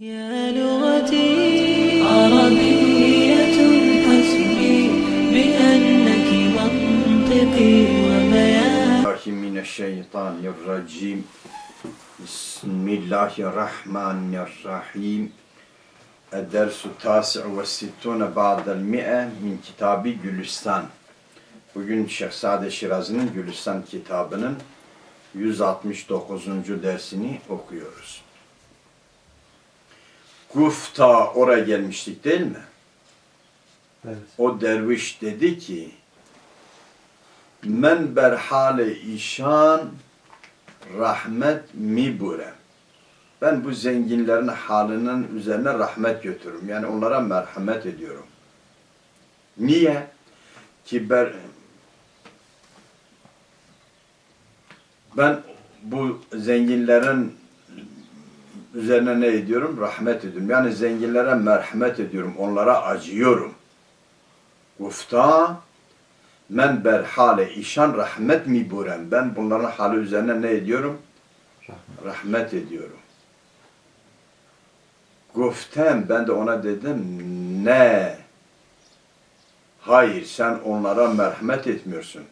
يا لغتي عربية حسبي بأنك منطقي وبيان الله من الشيطان الرجيم بسم الله الرحمن الرحيم الدرس التاسع والستون بعد المئة من kitabı Gülistan. Bugün Şeyh Sade Şirazi'nin Gülistan kitabının 169. dersini okuyoruz. Gufta oraya gelmiştik değil mi? Evet. O derviş dedi ki Men berhale işan rahmet mi bure. Ben bu zenginlerin halinin üzerine rahmet götürürüm. Yani onlara merhamet ediyorum. Niye? Ki ben, ben bu zenginlerin üzerine ne ediyorum? Rahmet ediyorum. Yani zenginlere merhamet ediyorum. Onlara acıyorum. Gufta men berhale işan rahmet mi buren. Ben bunların hali üzerine ne ediyorum? Rahmet. Rahmet ediyorum. Guftem ben de ona dedim ne? Hayır sen onlara merhamet etmiyorsun.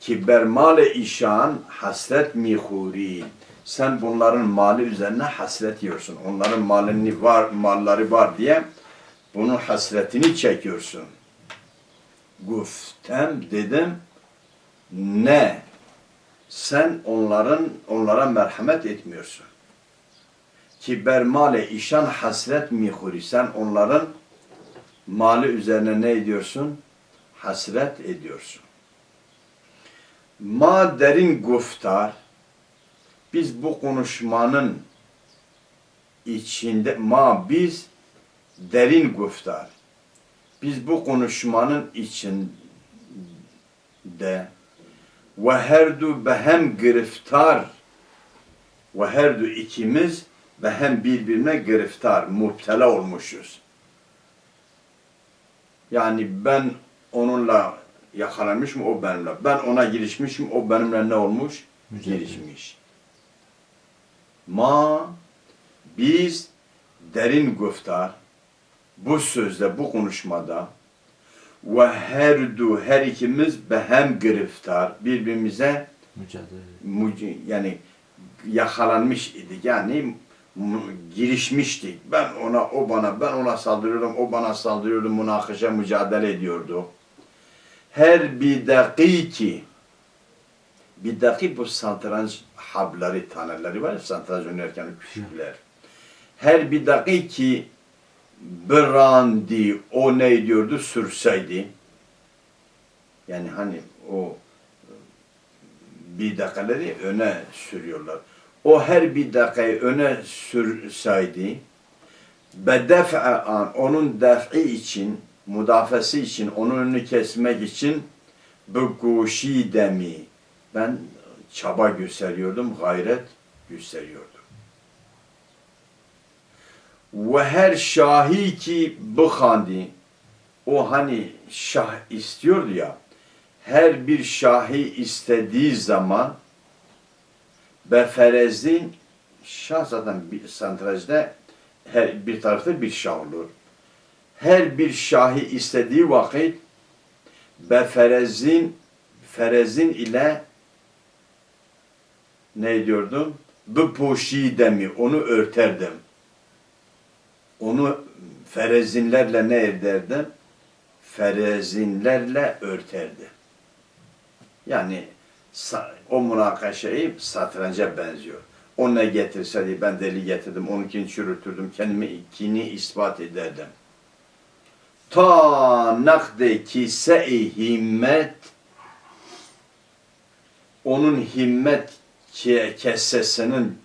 Ki bermale işan hasret mihuri. Sen bunların mali üzerine hasret yiyorsun. Onların malini var, malları var diye bunun hasretini çekiyorsun. Guftem dedim ne? Sen onların onlara merhamet etmiyorsun. Ki bermale işan hasret mihuri. Sen onların mali üzerine ne ediyorsun? Hasret ediyorsun. Ma derin guftar biz bu konuşmanın içinde ma biz derin guftar biz bu konuşmanın içinde ve herdu behem griftar ve herdu ikimiz behem birbirine griftar, muptela olmuşuz. Yani ben onunla yakalanmışım, o benimle. Ben ona girişmişim, o benimle ne olmuş? Mücadele. Girişmiş. Ma biz derin güftar bu sözde, bu konuşmada ve her du her ikimiz behem griftar birbirimize Mücadele. yani yakalanmış idik. Yani girişmiştik. Ben ona, o bana, ben ona saldırıyordum, o bana saldırıyordu, münakaşa mücadele ediyordu. Her bir dakiki bir dakik bu satranç habları, taneleri var ya satranç oynarken küçükler. Her bir dakiki brandi o ne diyordu sürseydi. Yani hani o bir dakikaları öne sürüyorlar. O her bir dakikayı öne sürseydi bedef'a an onun def'i için müdafası için onun önünü kesmek için bu guşi demi ben çaba gösteriyordum, gayret gösteriyordum. Ve her şahi ki bıkhandi o hani şah istiyordu ya her bir şahi istediği zaman beferezin şah zaten bir santrajda her bir tarafta bir şah olur. Her bir şahi istediği vakit beferezin ferezin ile ne diyordum? Bu poşidemi onu örterdim. Onu ferezinlerle ne ederdim? Ferezinlerle örterdim. Yani o münakaşayı satranca benziyor. O ne getirseydi ben deli getirdim, onunkini çürütürdüm, kendimi ikini ispat ederdim. Ta nakde kise-i himmet onun himmet ke- kessesinin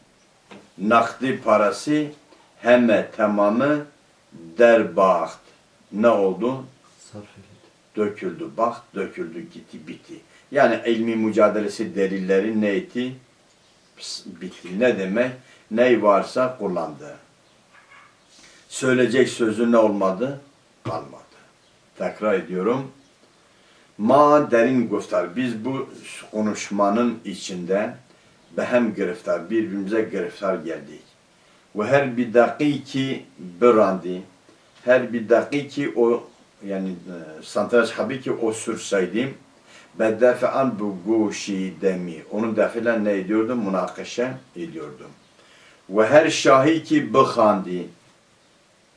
nakdi parası heme tamamı derbaht. Ne oldu? Döküldü. Bak döküldü gitti bitti. Yani ilmi mücadelesi delilleri ne etti? Ps, Bitti. Ne demek? Ney varsa kullandı. Söyleyecek sözü ne olmadı? Kalmadı. Tekrar ediyorum. Ma derin güftar. Biz bu konuşmanın içinde behem griftar, birbirimize griftar geldik. Ve her bir dakiki birandi. Her bir dakiki o yani e, santraj habi ki o sürseydim beddefen bu guşi demi. Onun defilen ne ediyordum? Münakaşa ediyordum. Ve her şahi ki bıkhandi.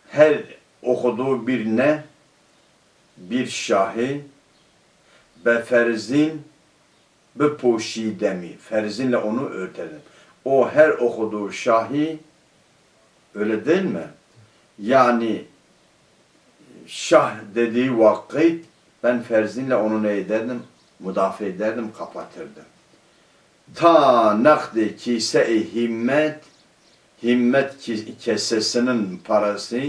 Her okuduğu bir ne? Bir şahi be ferzin be poşidemi. Ferzinle onu örtelim. O her okuduğu şahi öyle değil mi? Yani şah dediği vakit ben ferzinle onu ne ederdim? Müdafaa ederdim, kapatırdım. Ta nakdi kise-i himmet himmet kesesinin parası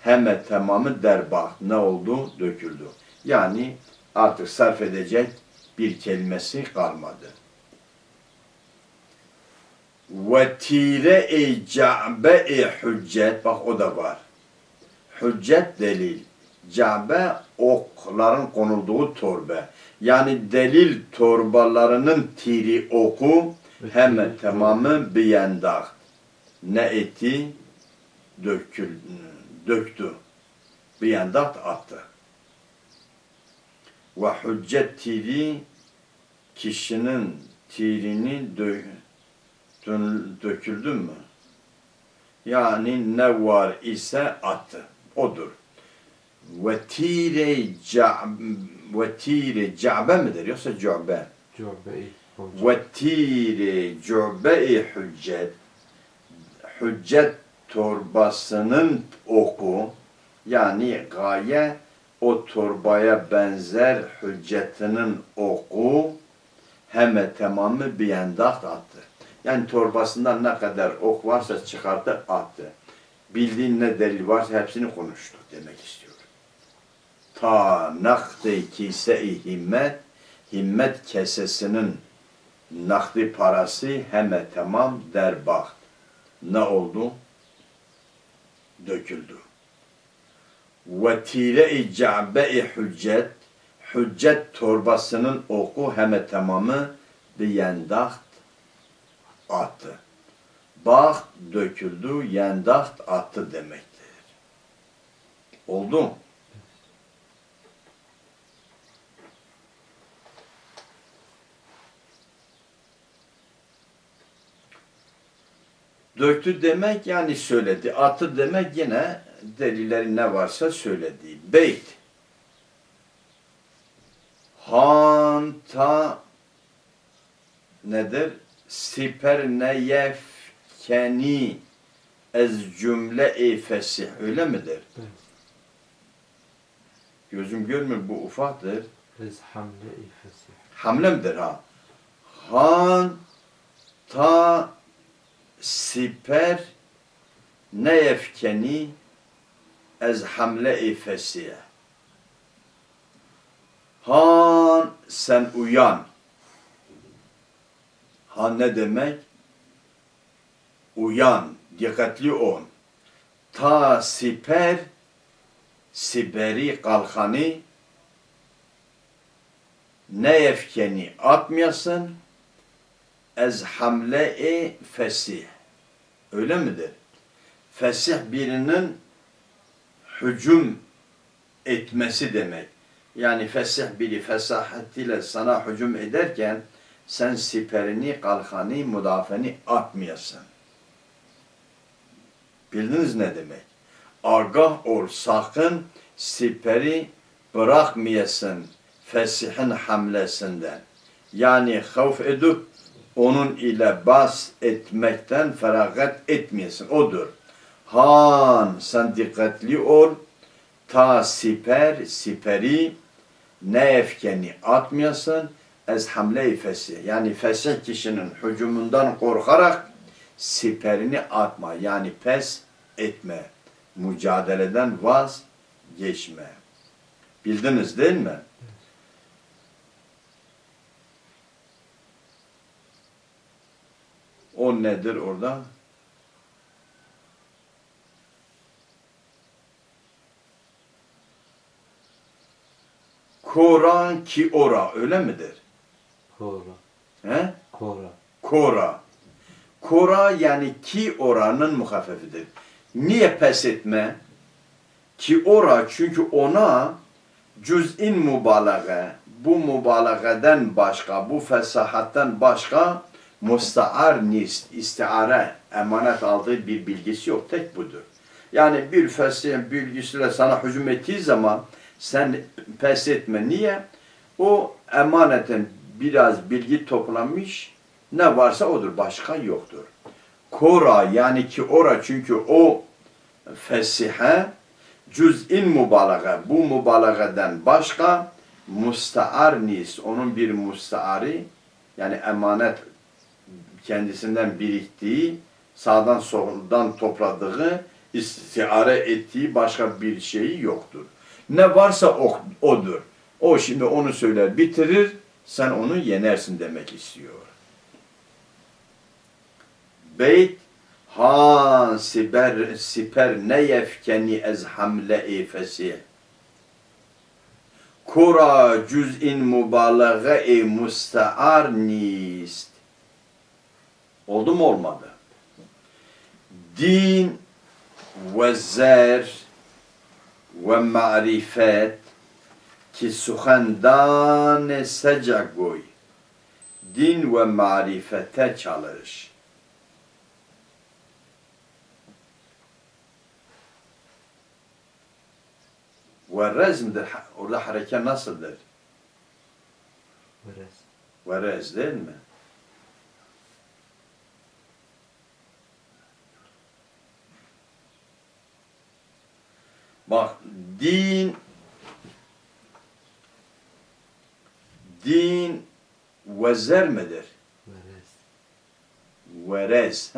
heme tamamı derbah ne oldu? Döküldü. Yani artık sarf edecek bir kelimesi kalmadı. Ve tire-i ca'be-i hüccet bak o da var. Hüccet delil. Cabe okların konulduğu torba. Yani delil torbalarının tiri oku hemen tamamı bir yandak. Ne etti? Dökül, döktü. Bir yandak attı. Ve hüccet tiri kişinin tirini dö, döküldü mü? Yani ne var ise attı. Odur. Ve tire ve tire ca'be midir yoksa? Cöbeyi. Hoca. Ve tire cu'be-i hüccet hüccet torbasının oku yani gaye o torbaya benzer hüccetinin oku heme tamamı bir yandak attı. Yani torbasından ne kadar ok varsa çıkarttı attı. Bildiğin ne delil varsa hepsini konuştu demek istiyorum. Ta nakdi kise-i himmet himmet kesesinin nakdi parası heme tamam derbah. Ne oldu? Döküldü. Ve tire-i ca'be-i hüccet hüccet torbasının oku heme tamamı bir yendakt attı. Bak döküldü, yendakt attı demektir. Oldu mu? Döktü demek yani söyledi. Attı demek yine delilleri ne varsa söyledi. Beyt. Hanta nedir? Siper neyefkeni ez cümle-i fesih. Öyle midir? Evet. Gözüm görmüyor bu ufaktır. Ez hamle ifesi. Hamle midir ha? Han ta siper ne yefkeni ez hamle-i fesiye. Han sen uyan. Han ne demek? Uyan, dikkatli ol. Ta siper, siberi kalkanı ne yefkeni atmayasın ez hamle-i fesih. Öyle midir? Fesih birinin hücum etmesi demek. Yani fesih biri fesahatiyle sana hücum ederken sen siperini, kalkanı, müdafeni atmayasın. Bildiniz ne demek? Agah ol, sakın siperi bırakmayasın fesihin hamlesinden. Yani havf edip onun ile bas etmekten feragat etmeyesin. Odur. Han sen dikkatli ol. Ta siper, siperi ne efkeni atmayasın. Ez hamle-i fesih. Yani fesih kişinin hücumundan korkarak siperini atma. Yani pes etme. Mücadeleden vazgeçme. Bildiniz değil mi? O nedir orada? Koran ki ora öyle midir? Kora. He? Kora. Kora. Kora yani ki oranın muhafefidir. Niye pes etme? Ki ora çünkü ona cüz'in mübalağa, bu mübalağadan başka, bu fesahattan başka mustaar nist, istiare, emanet aldığı bir bilgisi yok. Tek budur. Yani bir fesih bilgisiyle sana hücum ettiği zaman sen pes etme. Niye? O emaneten biraz bilgi toplamış, ne varsa odur, başka yoktur. Kora yani ki ora çünkü o fesihe cüz'in mübalağa, bu mübalağadan başka mustaar nis, onun bir mustaari yani emanet kendisinden biriktiği, sağdan soldan topladığı, istiare ettiği başka bir şeyi yoktur. Ne varsa o, odur. O şimdi onu söyler, bitirir, sen onu yenersin demek istiyor. Beyt ha siper siper ne yefkeni ez hamle fesih. Kura cüz'in mübalağa e mustaar nist. Oldu mu olmadı? Din ve zer ve marifet ki suhandan secagoy din ve marifete çalış. Ve rezmdir. Orada hareket nasıldır? Verez. Ve rez değil mi? Bak din din vezer midir? Verez.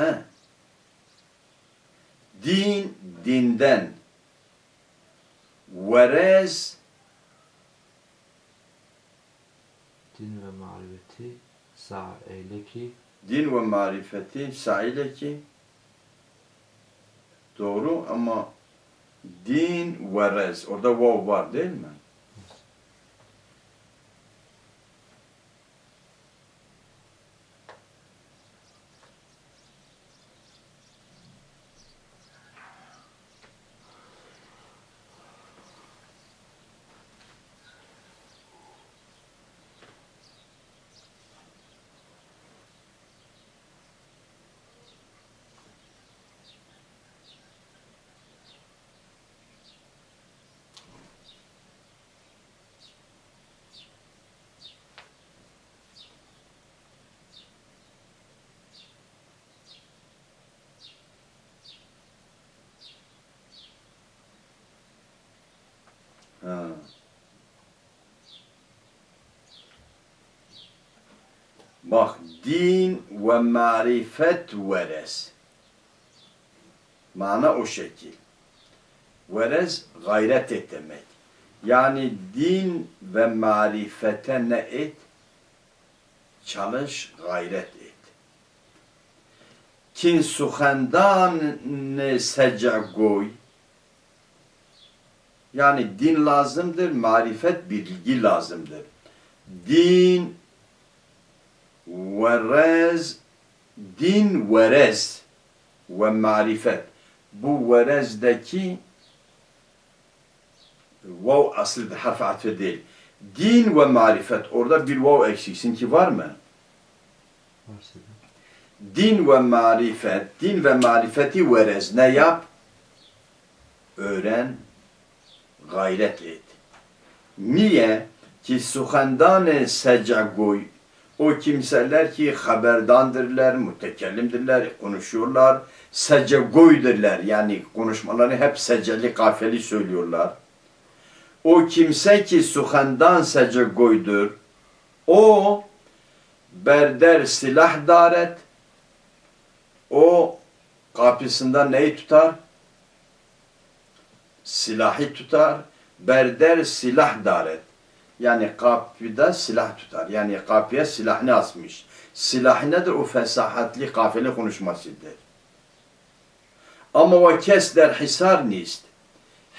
Din dinden. Verez Din ve marifeti sağ eyle ki din ve marifeti saile ki doğru ama din ve rez orada vav var değil mi? Ha. Bak din ve marifet veres. Mana o şekil. Veres gayret et demek. Yani din ve marifete ne et? Çalış, gayret et. Kin suhandan ne seca goy. Yani din lazımdır, marifet bilgi lazımdır. Din verez, din verez ve marifet. Bu verezdeki vav asıldır, harf atfı değil. Din ve marifet. Orada bir vav eksiksin ki var mı? Din ve marifet, din ve marifeti verez. Ne yap? Öğren, gayret et. Niye? Ki suhandan secagoy o kimseler ki haberdandırlar, mütekellimdirler, konuşuyorlar, secagoydirler. Yani konuşmaları hep seceli kafeli söylüyorlar. O kimse ki suhandan secagoydur, o berder silah daret, o kapısında neyi tutar? Silahı tutar. Berder silah daret. Yani kapıda silah tutar. Yani kapıya silahını asmış. Silah nedir? O fesahatli kafeli konuşmasıdır. Ama o kesler hisar nist.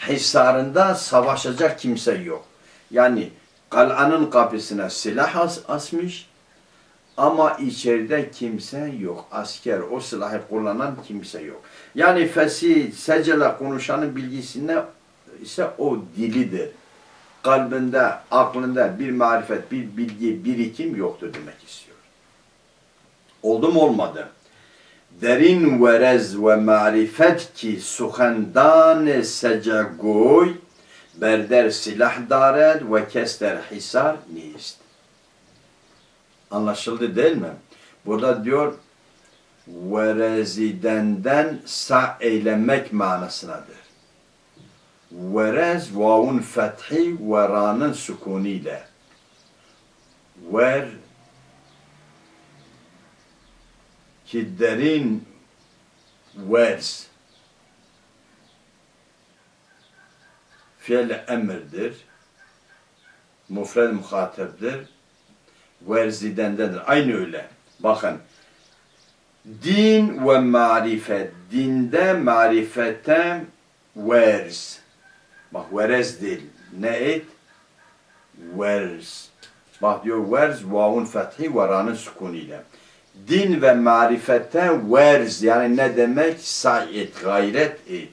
Hisarında savaşacak kimse yok. Yani kal'anın kapısına silah as asmış. Ama içeride kimse yok. Asker, o silahı kullanan kimse yok. Yani fesih, secele konuşanın bilgisinde ise o dilidir. Kalbinde, aklında bir marifet, bir bilgi, birikim yoktur demek istiyor. Oldu mu olmadı? Derin verez ve marifet ki suhandan secagoy berder silah dared ve kester hisar nist. Anlaşıldı değil mi? Burada diyor verezidenden sa eylemek manasınadır. Verez vavun fethi ve ra'nın sukuniyle. Ver ki derin vers fiil emirdir. Mufred muhateptir. Verzidendedir. Aynı öyle. Bakın. Din ve marifet. Dinde marifete verz. Bak verez değil. Ne et? Verz. Bak diyor verz vavun fethi ve ra'nın sukuniyle. Din ve marifete verz yani ne demek? Sa'i et, gayret et.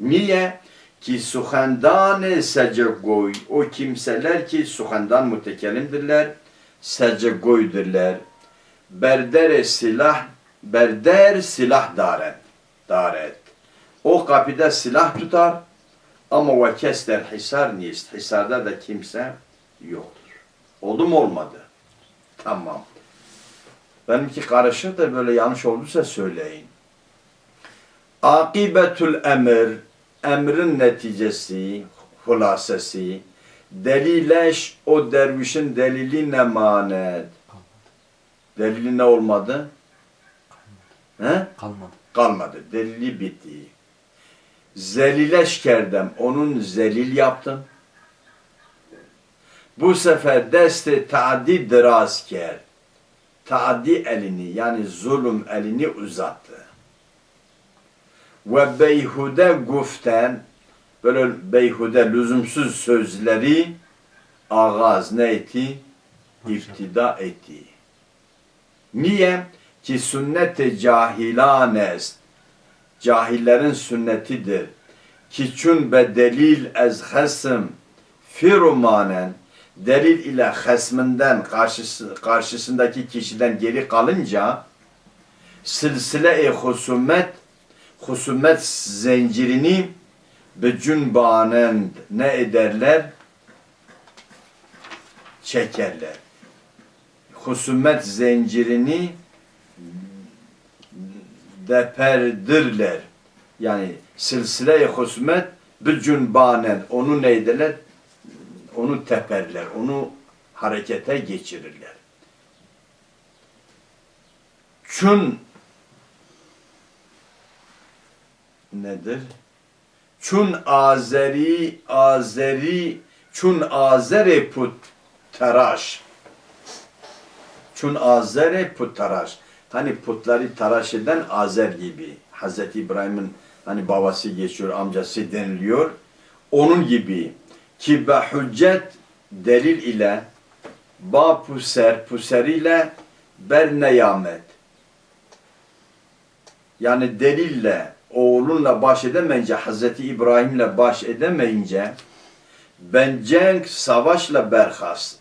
Niye? Ki suhandan secegoy o kimseler ki suhandan mütekellimdirler, secegoydirler. Berder silah, berder silah daret, daret. O kapıda silah tutar ama ve kester hisar nist. Hisarda da kimse yoktur. Oldu mu olmadı? Tamam. Benimki karışık da böyle yanlış olduysa söyleyin. Akibetül emir, emrin neticesi, hulasesi, delileş o dervişin delili ne manet? Delili ne olmadı? He? Kalmadı. Kalmadı. Delili bitti. Zelileş kerdem, onun zelil yaptım. Bu sefer deste taadi dras ker. Taadi elini yani zulüm elini uzattı. Ve beyhude guften böyle beyhude lüzumsuz sözleri ağaz ne etti? İptida etti. Niye? Ki sünnet-i cahilanest. Cahillerin sünnetidir. Ki çün be delil ez hasım firumanen delil ile hasmından karşısı, karşısındaki kişiden geri kalınca silsile-i husumet husumet zincirini becünbanen ne ederler? Çekerler. Husumet zincirini deperdirler. Yani silsile-i husumet becünbanen onu ne ederler? Onu teperler, onu harekete geçirirler. Çün nedir? Çun Azeri Azeri Çun Azere put taraş. Çun Azere put taraş. Hani putları taraş eden Azer gibi. Hazreti İbrahim'in hani babası geçiyor, amcası deniliyor. Onun gibi ki be hüccet delil ile ba puser puser ile ber neyamet. Yani delille oğlunla baş edemeyince Hazreti İbrahim'le baş edemeyince ben cenk savaşla berhast.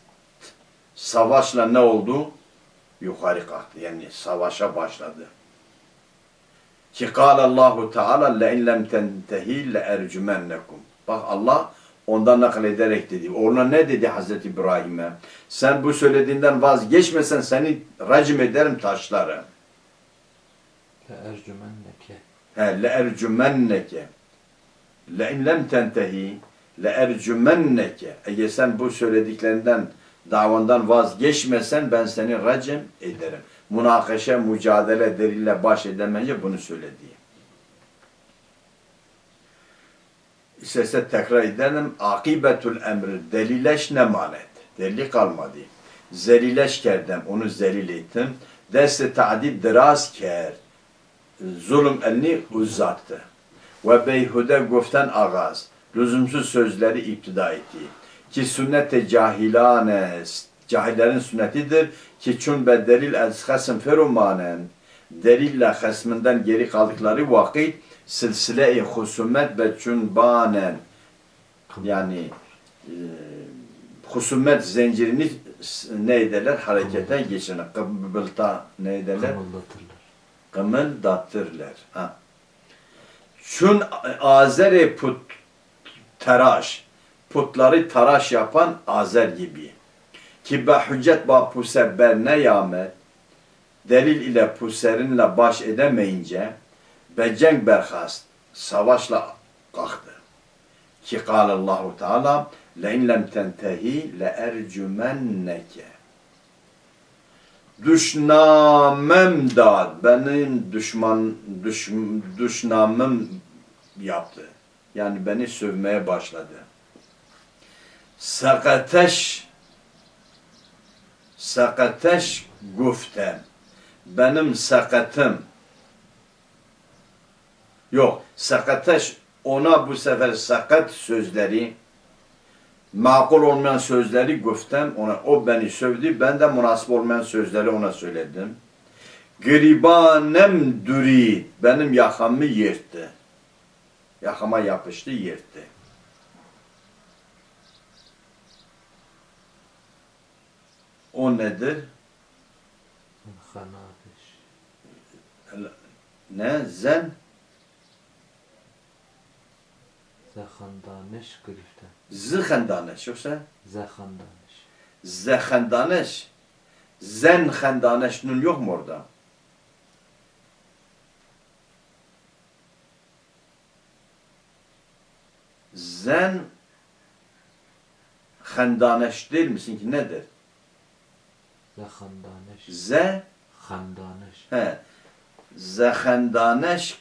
Savaşla ne oldu? Yukarı kalktı. Yani savaşa başladı. Ki kâle Allahu Teala le lem tentehi le ercümennekum. Bak Allah ondan naklederek dedi. Oğluna ne dedi Hazreti İbrahim'e? Sen bu söylediğinden vazgeçmesen seni racim ederim taşlara. Ve ercümenneke. He, le ercümenneke. Le in lem tentehi le ercümenneke. Eğer sen bu söylediklerinden davandan vazgeçmesen ben seni racim ederim. Münakaşa, mücadele delille baş edemeyince bunu söyledi. İsterse tekrar edelim. Akibetul emri delileş ne manet? Delili kalmadı. Zelileş kerdem, onu zelil ettim. Deste ta'did dras ker. Zulüm elini uzattı. Ve beyhude guften ağaz. Lüzumsuz sözleri iptida etti. Ki sünnet-i cahilane Cahillerin sünnetidir ki çün be delil ez hasım ferumanen delille hasmından geri kaldıkları vakit silsile-i husumet ve banen yani e, husumet zincirini ne ederler? Harekete geçirir. Kıbılta ne ederler? Kımıldatırlar. Kımıldatırlar. Ha. Çün azeri put teraş, putları taraş yapan azer gibi. Ki be hüccet ba pusebber ne yamet, delil ile puserinle baş edemeyince, be cenk berhast, savaşla kalktı. Ki Allahu Teala, lem tentehi le ercümenneke. Düşnamem da benim düşman düş, düşnamım yaptı. Yani beni sövmeye başladı. Sakateş sakateş guftem. Benim sakatım yok. Sakateş ona bu sefer sakat sözleri makul olmayan sözleri güftem ona o beni sövdü ben de münasip olmayan sözleri ona söyledim. Gribanem düri benim yakamı yırttı. Yakama yapıştı yırttı. O nedir? Hanafiş. Ne? Zen? Zehandaneş griften. Zıhendaneş yoksa? Zehandaneş. Zehendaneş. Zen hendaneş nun yok mu orada? Zen hendaneş değil misin ki nedir? Zehandaneş. Ze Handaneş. he. Zehendaneş.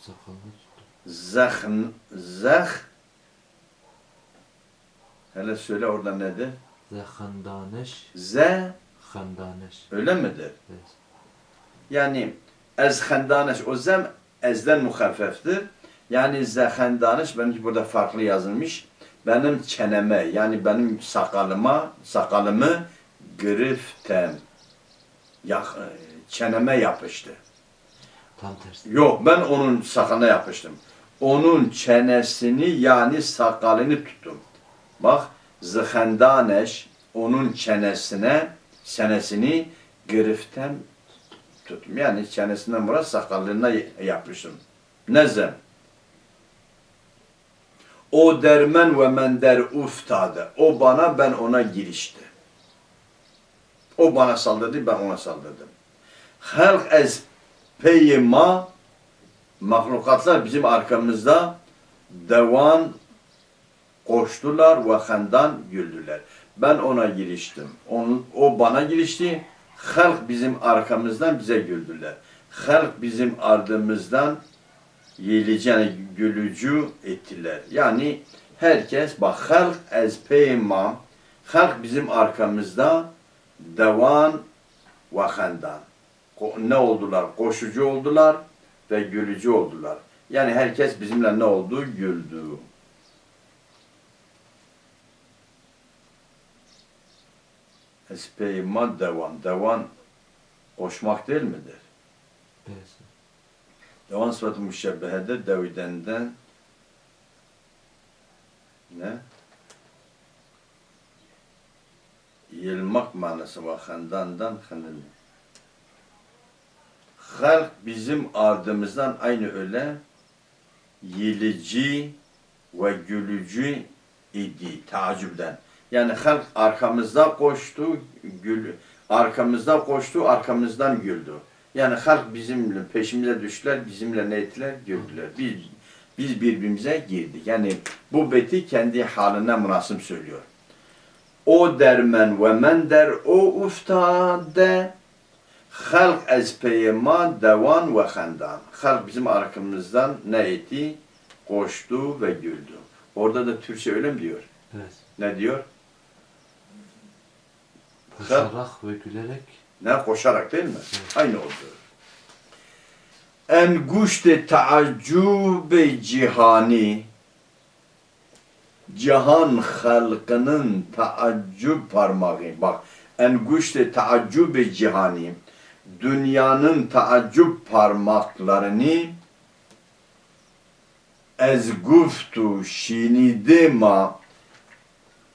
Sakallı Zehn zeh Hele söyle orada nedir? Zehandaneş. Ze Handaneş. öyle midir? Evet. Yani ez hendaneş o zem ezden muhaffeftir. Yani zehendaneş benimki burada farklı yazılmış. Benim çeneme yani benim sakalıma sakalımı griftem ya, çeneme yapıştı. Tam tersi. Yok ben onun sakalına yapıştım. Onun çenesini yani sakalını tuttum. Bak zıhendaneş onun çenesine çenesini griften tuttum. Yani çenesinden murat sakalına yapıştım. Nezem. O dermen ve men der uftadı. O bana ben ona girişti. O bana saldırdı ben ona saldırdım. Halk ez peyma mahlukatlar bizim arkamızda devan koştular ve handan güldüler. Ben ona giriştim. Onun, o bana girişti. Halk bizim arkamızdan bize güldüler. Halk bizim ardımızdan yiyeceğini gülücü ettiler. Yani herkes bak halk ez peymam halk bizim arkamızda devan ve handan. Ko- Ne oldular? Koşucu oldular ve gülücü oldular. Yani herkes bizimle ne oldu? Güldü. Espeyma devan. Devan koşmak değil midir? Evet. Devan sıfatı müşebbehedir. Devidenden ne? Yılmak manası var. Handandan hanın. Halk bizim ardımızdan aynı öyle yilici ve gülücü idi tacibden. Yani halk arkamızda koştu, gül, arkamızda koştu, arkamızdan güldü. Yani halk bizimle peşimize düştüler, bizimle ne ettiler? Güldüler. Biz, biz birbirimize girdik. Yani bu beti kendi haline münasip söylüyor. O dermen ve men der o uftade halk ez peyema devan ve handan. Halk bizim arkamızdan ne etti? Koştu ve güldü. Orada da Türkçe öyle mi diyor? Evet. Ne diyor? Koşarak ve gülerek Ne koşarak değil mi? Evet. Aynı oldu. En guşte taaccube cihani cihan halkının taaccüp parmağı. Bak enguşte taaccüb cihani. Dünyanın taaccüp parmaklarını ez guftu şinidima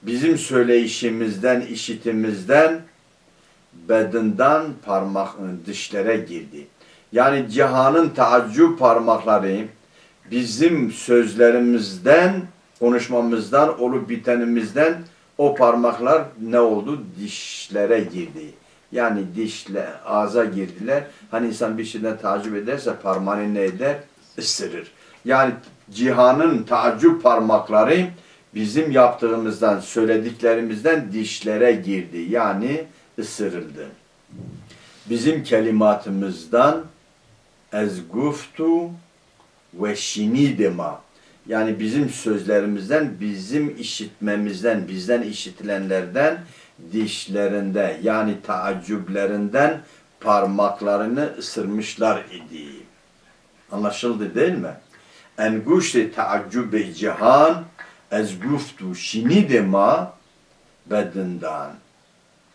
bizim söyleyişimizden, işitimizden bedenden parmak dişlere girdi. Yani cihanın taaccüp parmakları bizim sözlerimizden, konuşmamızdan, olup bitenimizden o parmaklar ne oldu? Dişlere girdi. Yani dişle ağza girdiler. Hani insan bir şeyden tacip ederse parmağını ne eder? Isırır. Yani cihanın tacip parmakları bizim yaptığımızdan, söylediklerimizden dişlere girdi. Yani ısırıldı. Bizim kelimatımızdan ez guftu ve şinidema yani bizim sözlerimizden, bizim işitmemizden, bizden işitilenlerden dişlerinde yani taaccüblerinden parmaklarını ısırmışlar idi. Anlaşıldı değil mi? En guşte taaccübe cihan ez guftu şinidema bedindan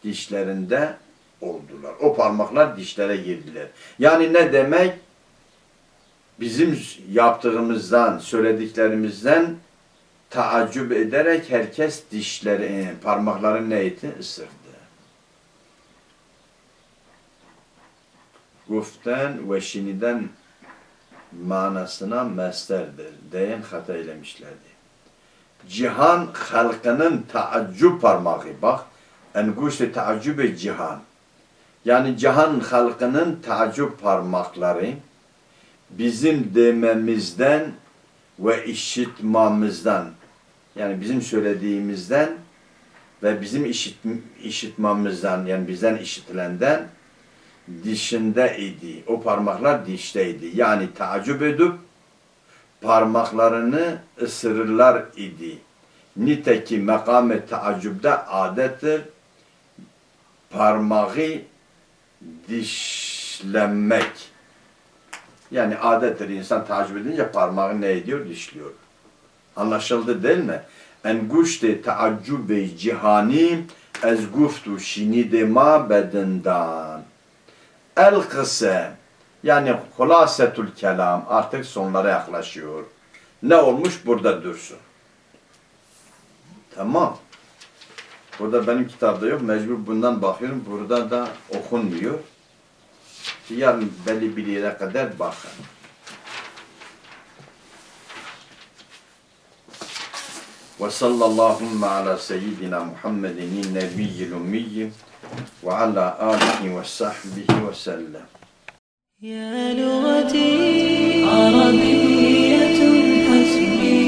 dişlerinde oldular. O parmaklar dişlere girdiler. Yani ne demek? Bizim yaptığımızdan, söylediklerimizden taaccüp ederek herkes dişleri, parmakları neydi? Isırdı. Guften ve şiniden manasına mesterdir diyen hata eylemişlerdi. Cihan halkının taaccüp parmağı bak. Enguşte taaccübe cihan. Yani cihan halkının taaccüp parmakları bizim dememizden ve işitmamızdan yani bizim söylediğimizden ve bizim işit, işitmamızdan yani bizden işitilenden dişinde idi. O parmaklar dişteydi. Yani tacip edip parmaklarını ısırırlar idi. Niteki mekame tacübde adettir. Parmağı dişlenmek. Yani adettir insan tacip edince parmağı ne ediyor? Dişliyor. Anlaşıldı değil mi? En guşte taaccübe cihani ez guftu şinide ma bedenden. El kısse yani hulasetul kelam artık sonlara yaklaşıyor. Ne olmuş burada dursun. Tamam. Burada benim kitapta yok. Mecbur bundan bakıyorum. Burada da okunmuyor Yarın belli bir yere kadar bakın. Ve sallallahu ala seyyidina Muhammedin nebiyyil ummiyi ve ala alihi ve sahbihi ve sellem. يا لغتي عربية حسبي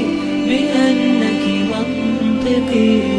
بأنك منطقي